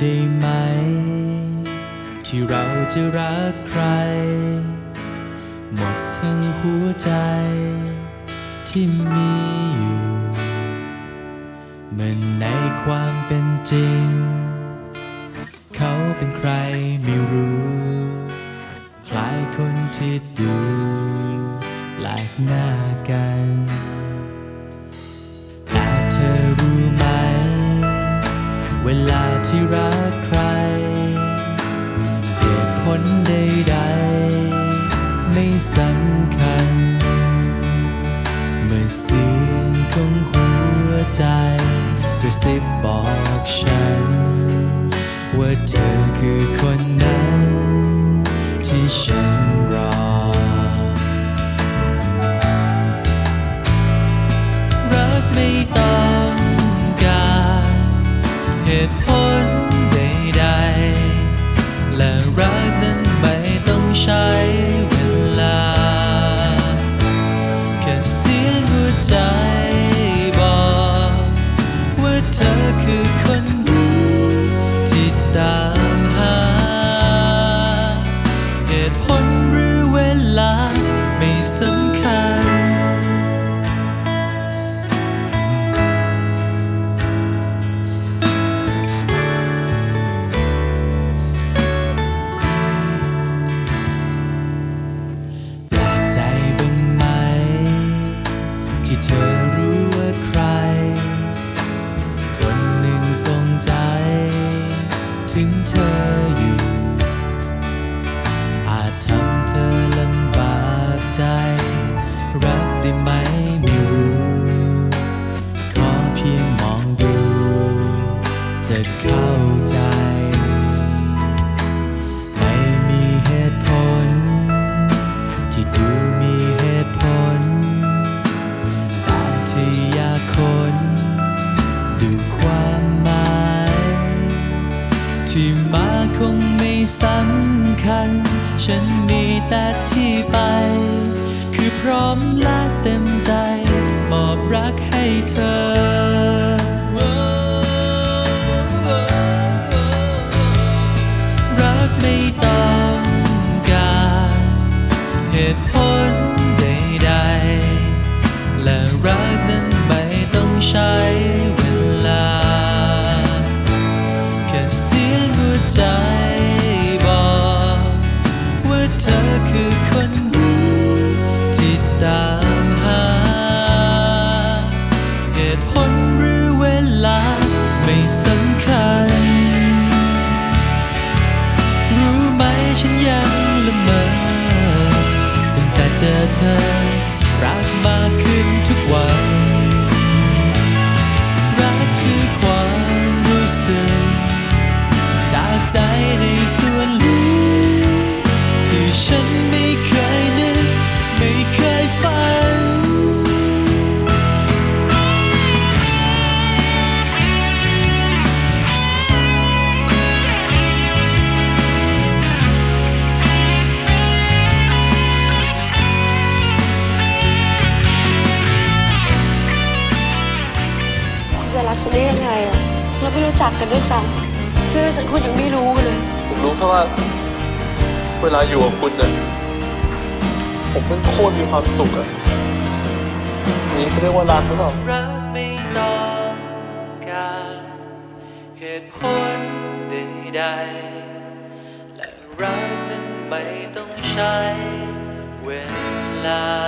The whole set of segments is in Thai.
ได้ไหม ที่เราจะรักใคร หมดทั้งหัวใจ ที่มีอยู่เหมือนในความเป็นจริง เขาเป็นใครไม่รู้ คล้ายคนที่ดูแปลกหน้ากัน ที่รักใคร เหตุผลใดๆ ไม่สำคัญ เมื่อเสียงของหัวใจ กระซิบบอกฉัน ว่าเธอคือคนนั้น ส เข้าใจ ไม่มีเหตุผล ที่ดูมีเหตุผล ตามที่อยากค้นดูความหมาย ที่มาคงไม่สำคัญ ฉันมีแต่ที่ไป คือพร้อมและเต็มใจ มอบรักให้เธอ เธอคือคนนี้ที่ตามหา เหตุผลหรือเวลาไม่สำคัญ รู้ไหมฉันยังละเมอตั้งแต่เจอเธอ รักมากขึ้นทุกวัน รักฉันได้ยังไงอะเราไม่รู้จักกันด้วยซ้ำชื่อฉันคุณยังไม่รู้เลย ผมรู้แค่ว่า เวลาอยู่กับคุณเนี่ยผมเป็นโคตรมีความสุขอะนี่เขาเรียกว่ารักหรือเปล่า รักไม่ต้องการเหตุผลใดๆและรักนั้นไม่ต้องใช้เวลา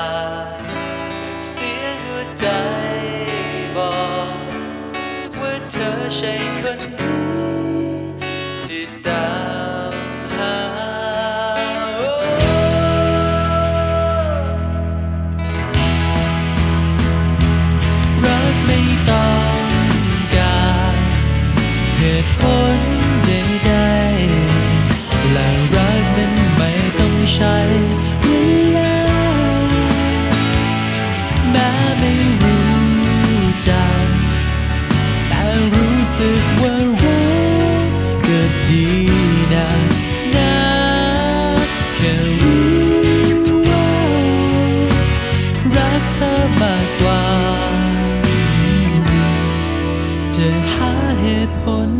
เธอมากกว่า จะหาเหตุผล